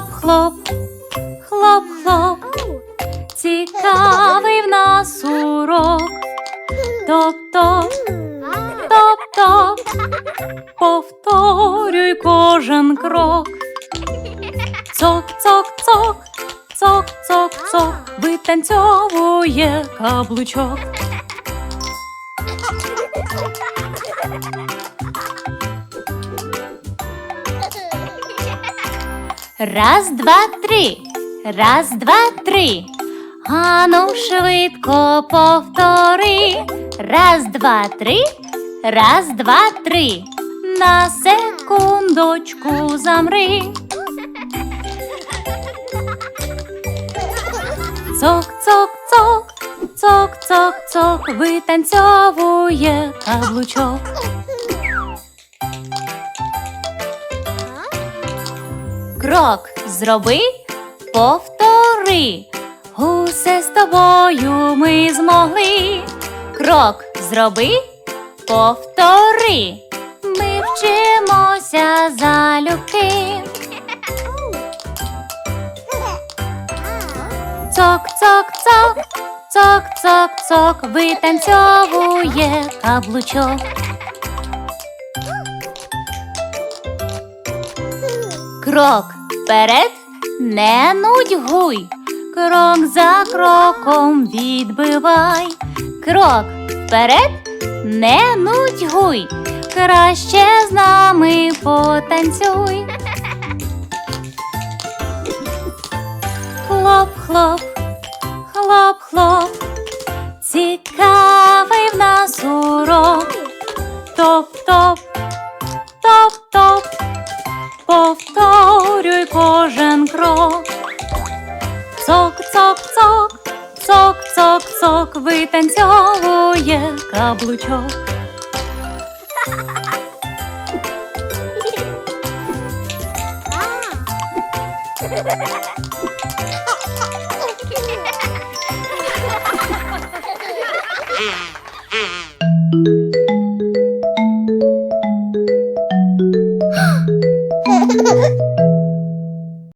Хлоп-хлоп, хлоп-хлоп, цікавий в нас урок. Топ-топ, топ-топ, повторюй кожен крок. Цок-цок-цок, цок-цок-цок, витанцьовує каблучок. Раз, два, три. Раз, два, три. Ану, швидко повтори. Раз, два, три. Раз, два, три. На секундочку замри. Цок, цок, цок, цок, цок, цок, витанцьовує каблучок. Крок зроби, повтори. Усе з тобою ми змогли. Крок зроби, повтори. Ми вчимося залюбки. Цок, цок, цок, цок, цок, цок, витанцьовує каблучок. Крок вперед, не нудьгуй, крок за кроком відбивай. Крок вперед, не нудьгуй, краще з нами потанцюй. Хлоп-хлоп, хлоп-хлоп, цікавий в нас урок. Топ-топ, топ-топ, повторюй кожен крок. Цок, цок, цок, цок, цок, цок, витанцьовує каблучок.